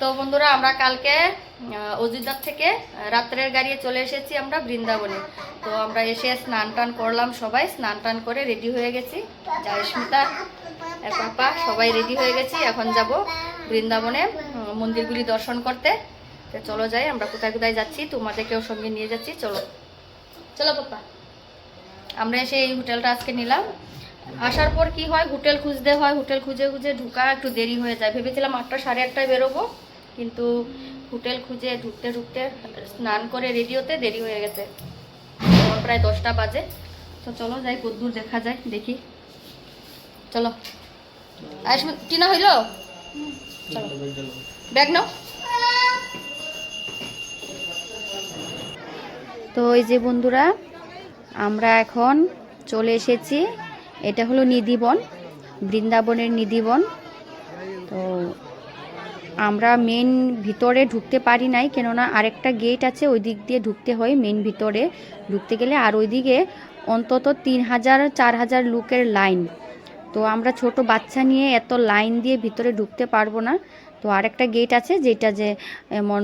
তো বন্ধুরা, আমরা কালকে অযোধ্যার থেকে রাত্রের গাড়ি চলে এসেছি আমরা বৃন্দাবনে। তো আমরা এসে স্নান টান করলাম সবাই, স্নান টান করে রেডি হয়ে গেছি। জয়স্মিতা পাপা, সবাই রেডি হয়ে গেছি। এখন যাব বৃন্দাবনে মন্দিরগুলি দর্শন করতে। তো চলো যাই, আমরা কোথায় কোথায় যাচ্ছি, তোমাদেরকেও সঙ্গে নিয়ে যাচ্ছি, চলো। চলো পাপা। আমরা এসে এই হোটেলটা আজকে নিলাম। আসার পর কি হয়, হোটেল খুঁজতে হয়, হোটেল খুঁজে খুঁজে ঢুকা একটু দেরি হয়ে যায়। ভেবেছিলাম আটটা সাড়ে আটটায় বেরোবো। কিন্তু হোটেল খুঁজে ঢুকতে ঢুকতে স্নান করে রেডি হতে দেরি হয়ে গেছে। প্রায় দশটা বাজে। তো চলো যাই, কদ্দূর দেখা যায়, দেখি। চলো। আয়ুষ্মান টিনা হইল? চলো। ব্যাগ নাও। তো এই যে বন্ধুরা, আমরা এখন চলে এসেছি। এটা হলো নিধিবন, বৃন্দাবনের নিধিবন। তো আমরা মেন ভিতরে ঢুকতে পারি নাই, কেননা আরেকটা গেট আছে, ওই দিক দিয়ে ঢুকতে হয় মেন ভিতরে। ঢুকতে গেলে আর ওইদিকে অন্তত তিন হাজার, চার হাজার লোকের লাইন তো আমরা ছোট বাচ্চা নিয়ে এত লাইন দিয়ে ভিতরে ঢুকতে পারব না। তো আরেকটা গেট আছে, যেটা যে এমন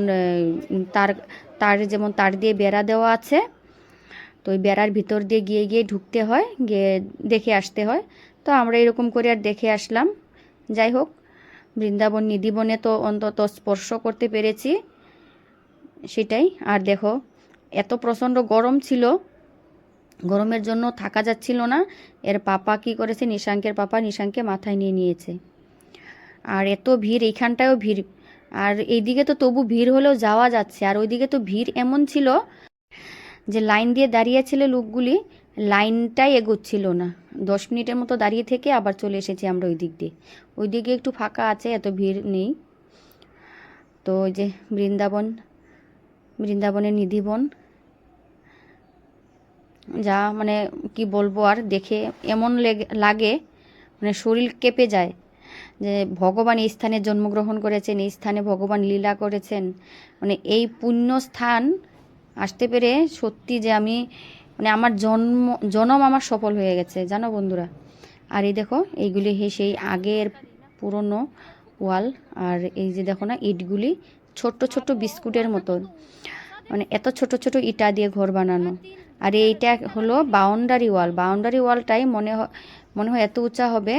তার তার যেমন তার দিয়ে বেড়া দেওয়া আছে। তো ওই বেড়ার ভিতর দিয়ে গিয়ে গিয়ে ঢুকতে হয়, গিয়ে দেখে আসতে হয়। তো আমরা এরকম করে আর দেখে আসলাম। যাই হোক বৃন্দাবন নিধিবনে তো অন্তত স্পর্শ করতে পেরেছি। সেটাই। আর দেখো, এত প্রচণ্ড গরম ছিল। গরমের জন্য থাকা যাচ্ছিল না। এর পাপা কি করেছে? নিশাঙ্কের পাপা নিশাঙ্ককে মাথায় নিয়ে নিয়েছে। আর এত ভিড়, এইখানটায়ও ভিড়। আর এইদিকে তো তবু ভিড় হলেও যাওয়া যাচ্ছে। আর ওইদিকে তো ভিড় এমন ছিল যে লাইন দিয়ে দাঁড়িয়েছিল লোকগুলি। লাইনটাই এগোচ্ছিল না। দশ মিনিটের মতো দাঁড়িয়ে থেকে আবার চলে এসেছি আমরা ওই দিক দিয়ে। ওই দিকে একটু ফাঁকা আছে, এত ভিড় নেই। তো ওই যে বৃন্দাবন, বৃন্দাবনের নিধিবন। যা মানে কি বলব আর, দেখে এমন লেগে- মানে শরীর কেঁপে যায় যে ভগবান এই স্থানে জন্মগ্রহণ করেছেন, এই স্থানে ভগবান লীলা করেছেন। মানে এই পুণ্য স্থান আসতে পেরে সত্যি যে আমি মানে আমার জন্ম, জনম আমার সফল হয়ে গেছে, জানো বন্ধুরা? আর এই দেখো, এইগুলি হে সেই আগের পুরনো ওয়াল, আর এই যে দেখো না, ইটগুলি ছোট্ট ছোট্ট বিস্কুটের মতন। মানে এত ছোট ছোট ইটা দিয়ে ঘর বানানো। আর এইটা হলো বাউন্ডারি ওয়াল। বাউন্ডারি ওয়ালটাই মনে হয় মনে হয় এত উঁচা হবে,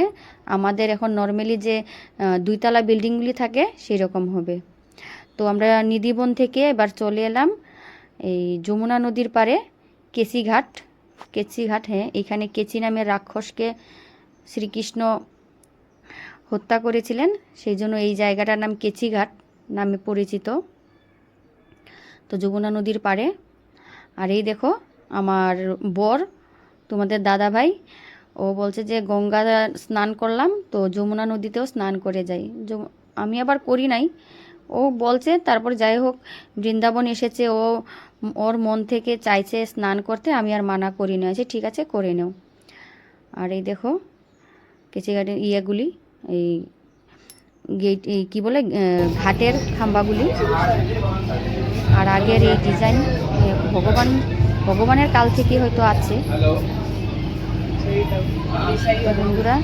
আমাদের এখন নর্মালি যে দুইতলা বিল্ডিংগুলি থাকে সেই রকম হবে। তো আমরা নিধিবন থেকে এবার চলে এলাম এই যমুনা নদীর পারে কেচিঘাট কেচিঘাট হ্যাঁ এখানে কেচি নামের রাক্ষসকে শ্রীকৃষ্ণ হত্যা করেছিলেন। সেই জন্য এই জায়গাটার নাম কেচিঘাট নামে পরিচিত। তো যমুনা নদীর পাড়ে। আর এই দেখো, আমার বর, তোমাদের দাদা ভাই ও বলছে যে, গঙ্গা স্নান করলাম, তো যমুনা নদীতেও স্নান করে যাই। আমি আবার করি নাই। ও বলছে, তারপর যাই হোক, বৃন্দাবন এসেছে, ও ওর মন থেকে চাইছে স্নান করতে, আমি আর মানা করি না যে ঠিক আছে, করে নেও। আর এই দেখো কেচি ঘাটের ইয়েগুলি, এই গেট, এই কী বলে ঘাটের খাম্বাগুলি। আর আগের এই ডিজাইন ভগবান, ভগবানের কাল থেকে হয়তো আছে। বন্ধুরা,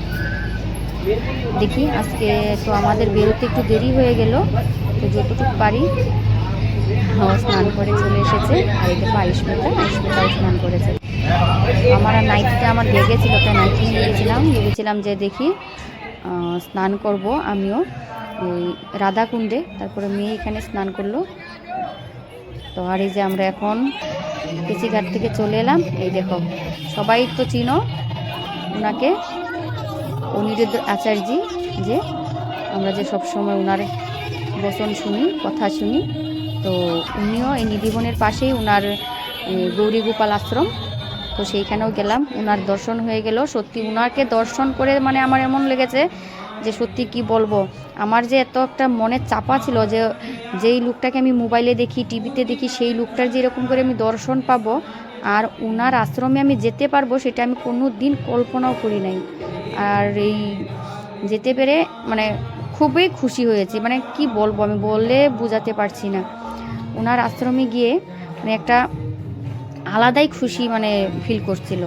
দেখি, আজকে তো আমাদের বেরোতে একটু দেরি হয়ে গেল, তো যতটুকু পারি স্নান করে চলে এসেছে। আর দেখো আয়ুষ্মিতা, আয়ুষ্মিতাও স্নান করেছে। আমার নাইটিটা আমার ব্যাগে ছিল তাই নাইটি নিয়ে গেছিলাম। ভেবেছিলাম যে দেখি স্নান করব আমিও। ওই রাধাকুণ্ডে, তারপরে মেয়ে এখানে স্নান করল। তো আর এই যে আমরা এখন কেচিঘাট থেকে চলে এলাম। এই দেখো, সবাই তো চিনো ওনাকে অনিরুদ্ধ আচার্যজি যে আমরা যে সব সময় ওনার বচন শুনি, কথা শুনি। তো উনিও এই নিধিবনের পাশেই ওনার গৌরী গোপাল আশ্রম। তো সেইখানেও গেলাম। ওনার দর্শন হয়ে গেল। সত্যি ওনাকে দর্শন করে মানে আমার এমন লেগেছে যে সত্যি কি বলব? আমার যে এত একটা মনের চাপা ছিল যে যেই লুকটাকে আমি মোবাইলে দেখি, টিভিতে দেখি, সেই লুকটার যে এরকম করে আমি দর্শন পাবো আর ওনার আশ্রমে আমি যেতে পারব সেটা আমি কোনো দিন কল্পনাও করি নাই। আর এই যেতে পেরে মানে খুবই খুশি হয়েছি। মানে কি বলব আমি বললে বোঝাতে পারছি না। ওনার আশ্রমে গিয়ে মানে একটা আলাদাই খুশি মানে ফিল করছিল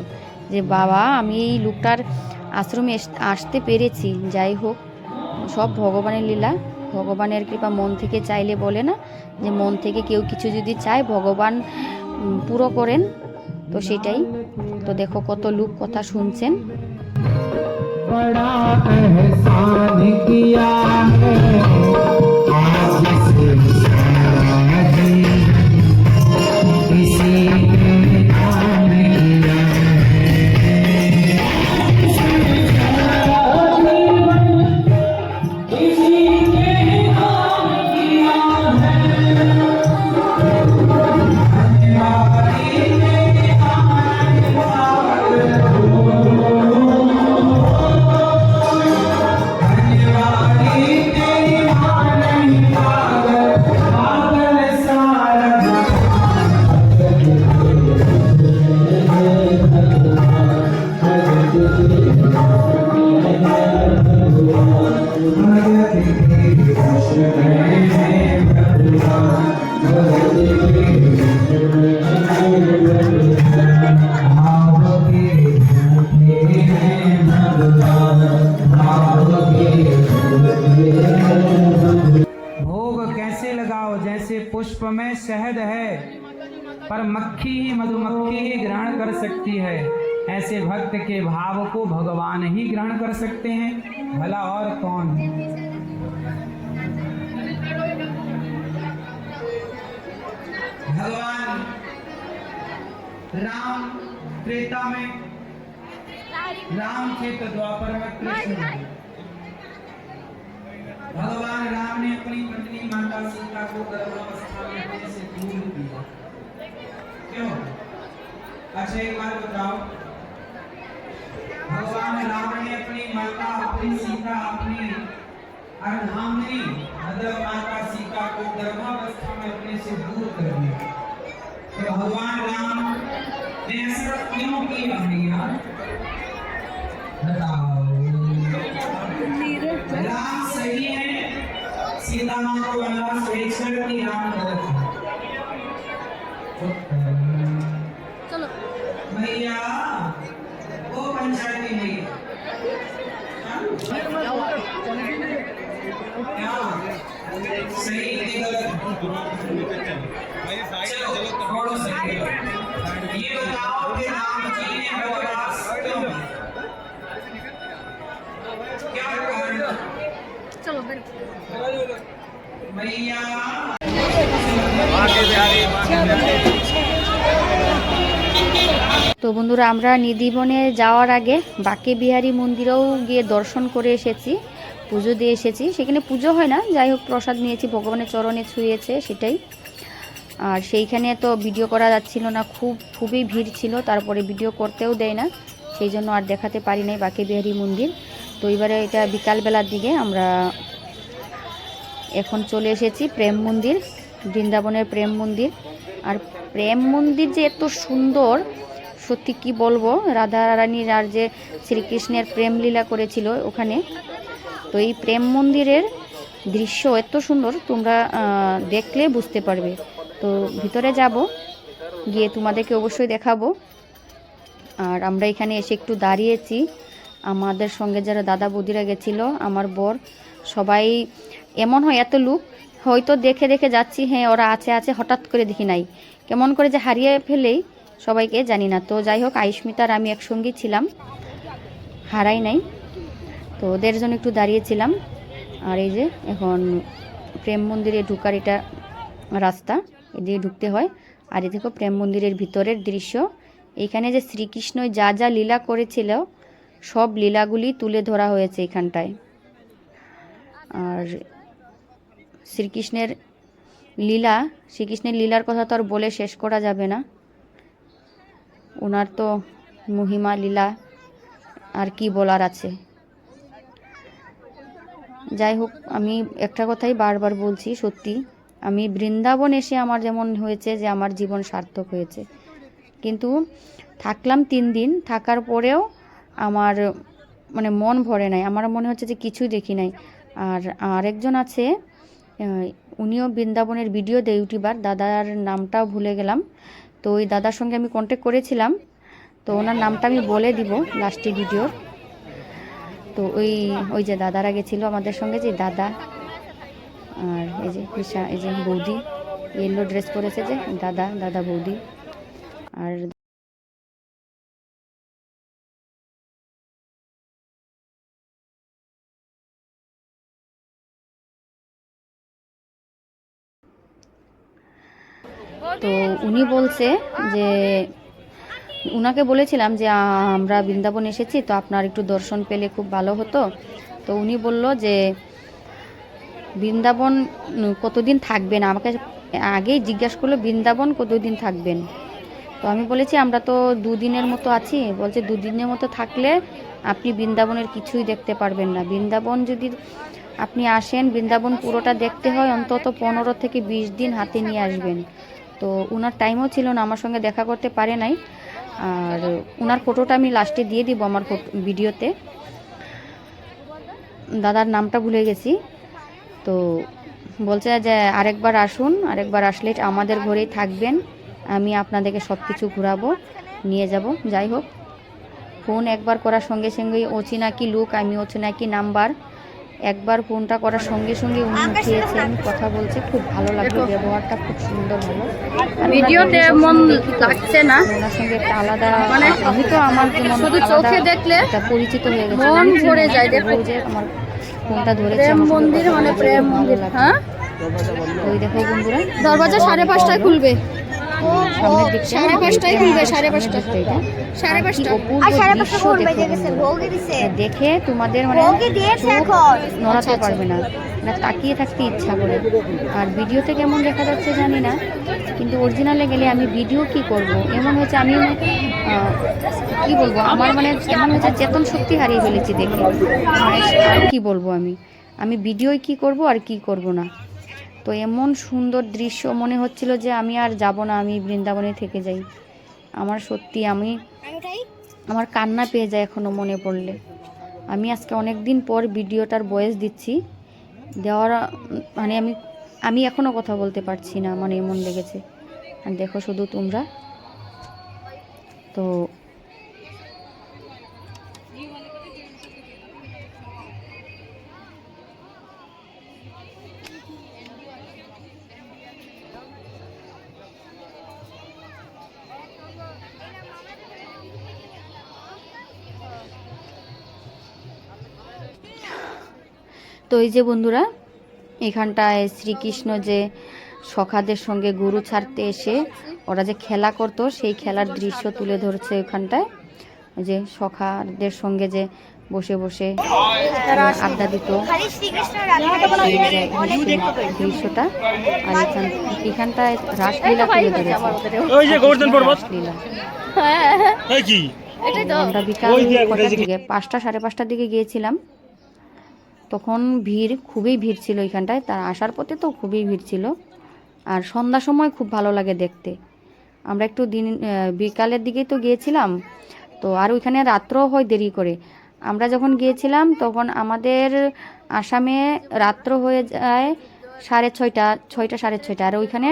যে, বাবা, আমি এই লোকটার আশ্রমে আসতে পেরেছি। যাই হোক, সব ভগবানের লীলা। ভগবানের কৃপা মন থেকে চাইলে বলে না যে, মন থেকে কেউ কিছু যদি চায়, ভগবান পুরো করেন। তো সেটাই। তো দেখো কত লোক কথা শুনছেন। বড়া এহসান কিয়া ऐसे भक्त के भाव को भगवान ही ग्रहण कर सकते हैं। भला और कौन? है भगवान राम त्रेता में, राम तो द्वापर में कृष्ण भगवान राम ने अपनी पत्नी माता सीता को गर्भावस्था में अपने से दूर किया। क्यों? अच्छा एक बात बताओ। भगवान राम ने अपनी माता, अपनी सीता, अपनी अर्धांगिनी मतलब माता सीता को गर्भावस्था में अपने से दूर कर दिया। तो भगवान राम ने ऐसा क्यों किया भैया? बताओ। राम सही है, सीता माँ को वनवास भेजकर की राम गलत है सही कि गलत चलो छोड़ो सही ये बताओ कि राम जी ने वनवास क्यों किया? क्या कारण भैया তো বন্ধুরা আমরা নিধিবনে যাওয়ার আগে বাকে বিহারী মন্দিরেও গিয়ে দর্শন করে এসেছি পুজো দিয়ে এসেছি। সেখানে পুজো হয় না, যাই হোক প্রসাদ নিয়েছি, ভগবানের চরণে ছুঁয়েছে সেটাই। আর সেইখানে তো ভিডিও করা যাচ্ছিল না, খুব, খুবই ভিড় ছিল, তারপরে ভিডিও করতেও দেয় না, সেই জন্য আর দেখাতে পারি নাই বাকে বিহারি মন্দির। তো এবারে এটা বিকালবেলার দিকে আমরা এখন চলে এসেছি প্রেম মন্দির, বৃন্দাবনের প্রেম মন্দির। আর প্রেম মন্দির যে এত সুন্দর, সত্যি কি বলব, রাধা রানীর আর যে শ্রীকৃষ্ণের প্রেম লীলা করেছিল ওখানে। তো এই প্রেম মন্দিরের দৃশ্য এত সুন্দর, তোমরা দেখলে বুঝতে পারবে। তো ভিতরে যাব, গিয়ে তোমাদেরকে অবশ্যই দেখাবো। আর আমরা এখানে এসে একটু দাঁড়িয়েছি। আমাদের সঙ্গে যারা দাদা বৌদিরা গেছিল, আমার বর, সবাই এমন হয়, এত লোক। হয়তো দেখে দেখে যাচ্ছি হ্যাঁ ওরা আছে আছে, হঠাৎ করে দেখি নাই। কেমন করে যে হারিয়ে ফেলেই সবাইকে জানি না। তো যাই হোক আয়ুষ্মিতার আমি একসঙ্গেই ছিলাম। হারাই নাই। তো ওদের জন্য একটু দাঁড়িয়েছিলাম। আর এই যে এখন প্রেম মন্দিরে ঢুকার এটা রাস্তা এদিকে ঢুকতে হয়। আর এ দেখো প্রেম মন্দিরের ভিতরের দৃশ্য। এখানে যে শ্রীকৃষ্ণ যা যা লীলা করেছিল, সব লীলাগুলি তুলে ধরা হয়েছে এখানটায়। আর শ্রীকৃষ্ণের লীলা, শ্রীকৃষ্ণের লীলার কথা তো আর বলে শেষ করা যাবে না। ওনার তো মহিমা, লীলা, আর কি বলার আছে? যাই হোক আমি একটা কথাই বারবার বলছি, সত্যি। আমি বৃন্দাবন এসে আমার যেমন হয়েছে যে আমার জীবন সার্থক হয়েছে। কিন্তু থাকলাম তিন দিন, থাকার পরেও আমার মানে মন ভরে নাই। আমার মনে হচ্ছে যে কিছুই দেখি নাই। আর আরেকজন আছে উনিও বৃন্দাবনের ভিডিও দেয় ইউটিউবার। দাদার নামটাও ভুলে গেলাম। তো ওই দাদার সঙ্গে আমি কন্ট্যাক্ট করেছিলাম। তো ওনার নামটা আমি বলে দিব লাস্টে ভিডিওর তো ওই ওই যে দাদারা গেছিল আমাদের সঙ্গে, যে দাদা আর এই যে ঈশা এই যে বৌদি ইয়েলো ড্রেস পরেছে যে, দাদা দাদা বৌদি আর তো উনি বলছে যে উনাকে বলেছিলাম যে আমরা বৃন্দাবন এসেছি, তো আপনার একটু দর্শন পেলে খুব ভালো হতো। তো উনি বলল যে, বৃন্দাবন কতদিন থাকবেন? আমাকে আগেই জিজ্ঞাসা করল, বৃন্দাবন কতদিন থাকবেন? তো আমি বলেছি, আমরা তো দুদিনের মতো আছি। বলছে, দুদিনের মতো থাকলে আপনি বৃন্দাবনের কিছুই দেখতে পারবেন না। বৃন্দাবন যদি আপনি আসেন, বৃন্দাবন পুরোটা দেখতে হয়, অন্তত পনেরো থেকে বিশ দিন হাতে নিয়ে আসবেন। তো ওনার টাইমও ছিল না, আমার সঙ্গে দেখা করতে পারে নাই। আর ওনার ফটোটা আমি লাস্টে দিয়ে দিব আমার ভিডিওতে দাদার নামটা ভুলে গেছি। তো বলছে যে আরেকবার আসুন, আরেকবার আসলে আমাদের ঘরেই থাকবেন। আমি আপনাদেরকে সব কিছু ঘোরাবো, নিয়ে যাব। যাই হোক ফোন একবার করার সঙ্গে সঙ্গে অচিনা কি লুক আমি অচিনা কি নাম্বার একবার ফোনটা করার সঙ্গে সঙ্গে উনি উঠিয়েছেন কথা বলছে খুব ভালো লাগল ব্যবহারটা খুব সুন্দর হলো। ভিডিওতে মন লাগছে না। ওনার সঙ্গে একটা আলাদা মানে আমি তো আমার শুধু চোখে দেখলে পরিচিত হয়ে গেছে। মন ভরে যায়, দেখো। যে আমার ফোনটা ধরেছে প্রেম মন্দির মানে প্রেম মন্দির হ্যাঁ? ওই দেখো বন্ধুরা। দরজা সাড়ে পাঁচটায় খুলবে। সামনের দিকটা। সাড়ে পাঁচটায় খুলবে, সাড়ে সামনের পাঁচটা। দিকটা এটা। সাড়ে আর কি পাঁচটা। আর সাড়ে পাঁচটা ফোন বেজে গেছে? ভোগে দিছে। দেখে তোমাদের মানে ভোগে দিয়েছে এখন। নড়াতে আচ্ছা, পারবে না। না তাকিয়ে থাকতে ইচ্ছা করে। আর ভিডিওতে কেমন দেখা যাচ্ছে জানি না কিন্তু অরিজিনালে গেলে আমি ভিডিও কি করব? এমন হয়েছে আমি কি বলব? আমার মানে এমন হয়েছে চেতন শক্তি হারিয়ে ফেলেছি দেখে। মানে আর কি বলব আমি? আমি ভিডিওই কি করব আর কি করব না? তো এমন সুন্দর দৃশ্য মনে হচ্ছিল যে আমি আর যাব না, আমি বৃন্দাবনে থেকে যাই। আমার সত্যি আমি আমার কান্না পেয়ে যায় এখনও মনে পড়লে। আমি আজকে অনেক দিন পর ভিডিওটার বয়স দিচ্ছি। দেওয়ার মানে আমি আমি এখনও কথা বলতে পারছি না মানে এমন লেগেছে। আর দেখো শুধু তোমরা। তো তো এই যে বন্ধুরা এখানটায় শ্রীকৃষ্ণ যে সখাদের সঙ্গে গরু ছাড়তে এসে ওরা যে খেলা করতো সেই খেলার দৃশ্য তুলে ধরছে ওখানটায় ওই যে সখাদের সঙ্গে যে বসে বসে আড্ডা দিত। দৃশ্যটা আর এখান এখানটায় রাসলীলা তুলে ধরেছে। রাসলীলা। আমরা বিকাল কটার দিকে পাঁচটা সাড়ে পাঁচটার দিকে গিয়েছিলাম। তখন ভিড়, খুবই ভিড় ছিল এখানটায়। তার আসার পথে তো খুবই ভিড় ছিল। আর সন্ধ্যার সময় খুব ভালো লাগে দেখতে। আমরা একটু দিন বিকালের দিকেই তো গিয়েছিলাম। তো আর ওইখানে রাত্রও হয় দেরি করে। আমরা যখন গিয়েছিলাম, তখন আমাদের আসামে রাত্র হয়ে যায় সাড়ে ছয়টা ছয়টা সাড়ে ছয়টা। আর ওইখানে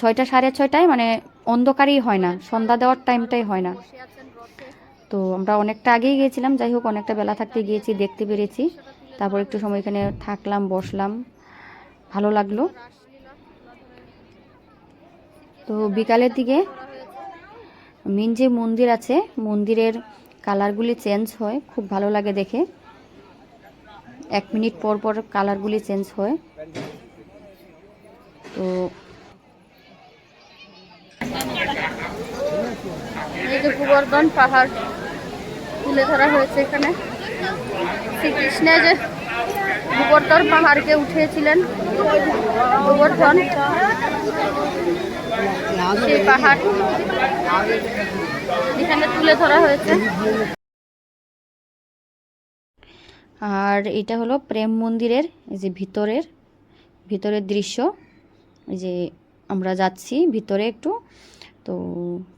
ছয়টা সাড়ে ছয়টায় মানে অন্ধকারই হয় না। সন্ধ্যা দেওয়ার টাইমটাই হয় না। তো আমরা অনেকটা আগেই গিয়েছিলাম। যাই হোক, অনেকটা বেলা থাকতে গিয়েছি, দেখতে পেরেছি। তারপর একটু সময় এখানে থাকলাম, বসলাম। ভালো লাগল। তো বিকালের দিকে মেন যে মন্দির আছে, মন্দিরের কালারগুলি চেঞ্জ হয়, খুব ভালো লাগে দেখে। এক মিনিট পর পর কালারগুলি চেঞ্জ হয়। তো গোবর্ধন পাহাড় তুলে ধরা হয়েছে এখানে। শ্রীকৃষ্ণের যে গোবর্ধন পাহাড়কে উঠিয়েছিলেন। গোবর্ধন, সেই পাহাড় এখানে তুলে ধরা হয়েছে। আর এটা হলো প্রেম মন্দিরের যে ভিতরের ভিতরের দৃশ্য। যে আমরা যাচ্ছি, ভিতরে একটু। তো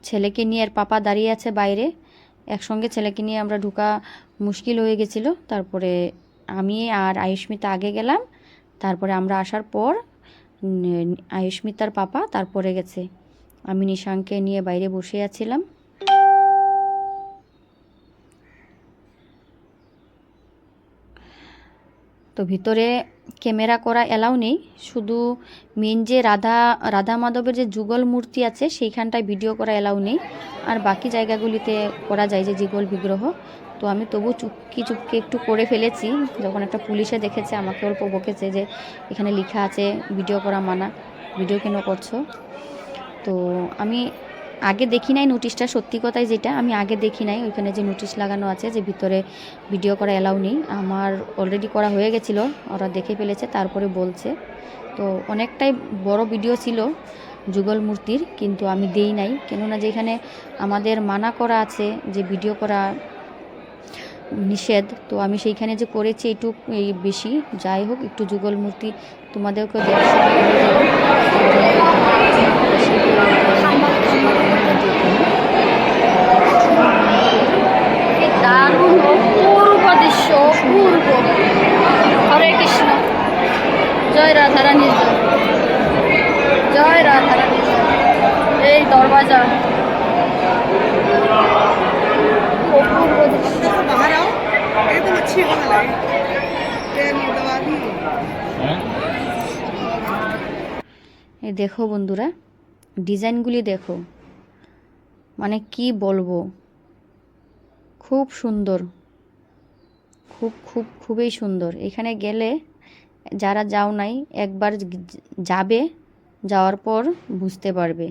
ছেলেকে নিয়ে আর পাপা দাঁড়িয়ে আছে বাইরে। একসঙ্গে ছেলেকে নিয়ে আমরা ঢুকা মুশকিল হয়ে গেছিল। তারপরে আমি আর আয়ুষ্মিতা আগে গেলাম, তারপরে আমরা আসার পর আয়ুষ্মিতার পাপা তারপরে গেছে। আমি নিশাঙ্কে নিয়ে বাইরে বসে আছিলাম। তো ভিতরে ক্যামেরা করা এলাও নেই। শুধু মেন যে রাধা রাধা মাধবের যে যুগল মূর্তি আছে, সেইখানটায় ভিডিও করা এলাও নেই। আর বাকি জায়গাগুলিতে করা যায় যে যুগল বিগ্রহ। তো আমি তবু চুপকি চুপকি একটু করে ফেলেছি। যখন একটা পুলিশে দেখেছে, আমাকে অল্প বকেছে যে এখানে লেখা আছে ভিডিও করা মানা ভিডিও কেন করছ? তো আমি আগে দেখি নাই নোটিশটা সত্যি কথাই যেটা, আমি আগে দেখি নাই। ওইখানে যে নোটিশ লাগানো আছে, যে ভিতরে ভিডিও করা অ্যালাউ নেই। আমার অলরেডি করা হয়ে গেছিল, ওরা দেখে ফেলেছে, তারপরে বলছে। তো অনেকটাই বড় ভিডিও ছিল যুগল মূর্তির, কিন্তু আমি দেই নাই। কেননা যেখানে আমাদের মানা করা আছে, যে ভিডিও করা নিষেধ, তো আমি সেইখানে যে করেছি একটু এই বেশি। যাই হোক, একটু যুগল মূর্তি তোমাদেরকে দর্শন করে দেবো। কি দারুণ অপূর্ব দৃশ্য অপূর্ব হরে কৃষ্ণ জয় রাধারানী জয় জয় রাধারানী জয়। এই দরওয়াজা অপূর্ব দৃশ্য बाहर आओ एकदम अच्छी हवा लगे ट्रेन दवा भी এই দেখো বন্ধুরা ডিজাইনগুলি দেখো মানে কি বলবো খুব সুন্দর। খুব খুব, খুবই সুন্দর। এখানে গেলে যারা যাও নাই, একবার যাবে, যাওয়ার পর বুঝতে পারবে।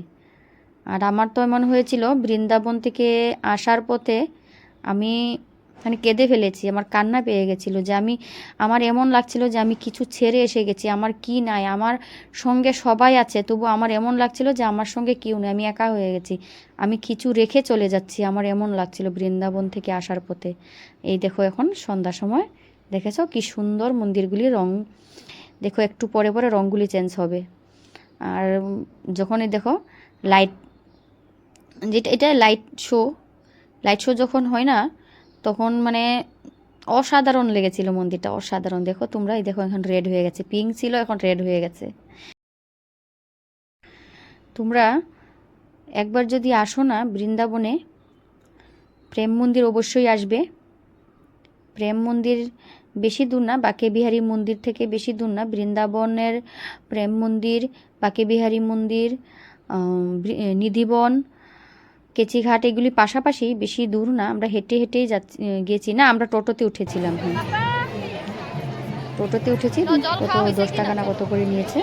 আর আমার তো এমন হয়েছিল, বৃন্দাবন থেকে আসার পথে আমি মানে কেঁদে ফেলেছি, আমার কান্না পেয়ে গেছিল যে আমি, আমার এমন লাগছিল যে আমি কিছু ছেড়ে এসে গেছি, আমার কি নাই, আমার সঙ্গে সবাই আছে, তবু আমার এমন লাগছিল যে আমার সঙ্গে কেউ নেই, আমি একা হয়ে গেছি, আমি কিছু রেখে চলে যাচ্ছি, আমার এমন লাগছিল বৃন্দাবন থেকে আসার পথে। এই দেখো এখন সন্ধ্যার সময়, দেখেছ কি সুন্দর মন্দিরগুলি রং, দেখো একটু পরে পরে রঙগুলি চেঞ্জ হবে। আর যখনই দেখো লাইট যেটা, এটা লাইট শো লাইট শো যখন হয় না তখন মানে অসাধারণ লেগেছিল মন্দিরটা, অসাধারণ। দেখো তোমরা এই দেখো, এখন রেড হয়ে গেছে পিঙ্ক ছিল, এখন রেড হয়ে গেছে। তোমরা একবার যদি আসো না বৃন্দাবনে, প্রেম মন্দির অবশ্যই আসবে। প্রেম মন্দির বেশি দূর না বাকে বিহারী মন্দির থেকে বেশি দূর না। বৃন্দাবনের প্রেম মন্দির বাকে বিহারী মন্দির নিধিবন কেচিঘাট এগুলি পাশাপাশি বেশি দূর না আমরা হেঁটে হেঁটেই যাচ্ছি গেছি না আমরা টোটোতে উঠেছিলাম। হ্যাঁ টোটোতে উঠেছি কত দশ টাকা না কত করে নিয়েছে।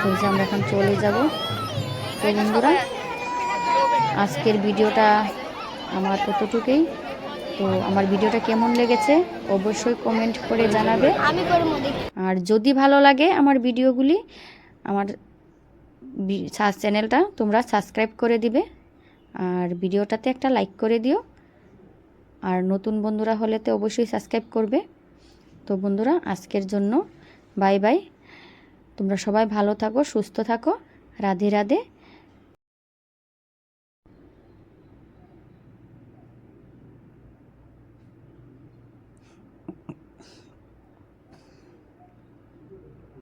তো এই যে আমরা এখন চলে যাব। তো বন্ধুরা আজকের ভিডিওটা আমার ততটুকুই তো আমার ভিডিওটা কেমন লেগেছে অবশ্যই কমেন্ট করে জানাবে। আর যদি ভালো লাগে আমার ভিডিওগুলি আমার চ্যানেলটা তোমরা সাবস্ক্রাইব করে দিবে। আর ভিডিওটাতে একটা লাইক করে দিও। আর নতুন বন্ধুরা হলে তো অবশ্যই সাবস্ক্রাইব করবে। তো বন্ধুরা, আজকের জন্য বাই বাই। তোমরা সবাই ভালো থাকো, সুস্থ থাকো। রাধে রাধে।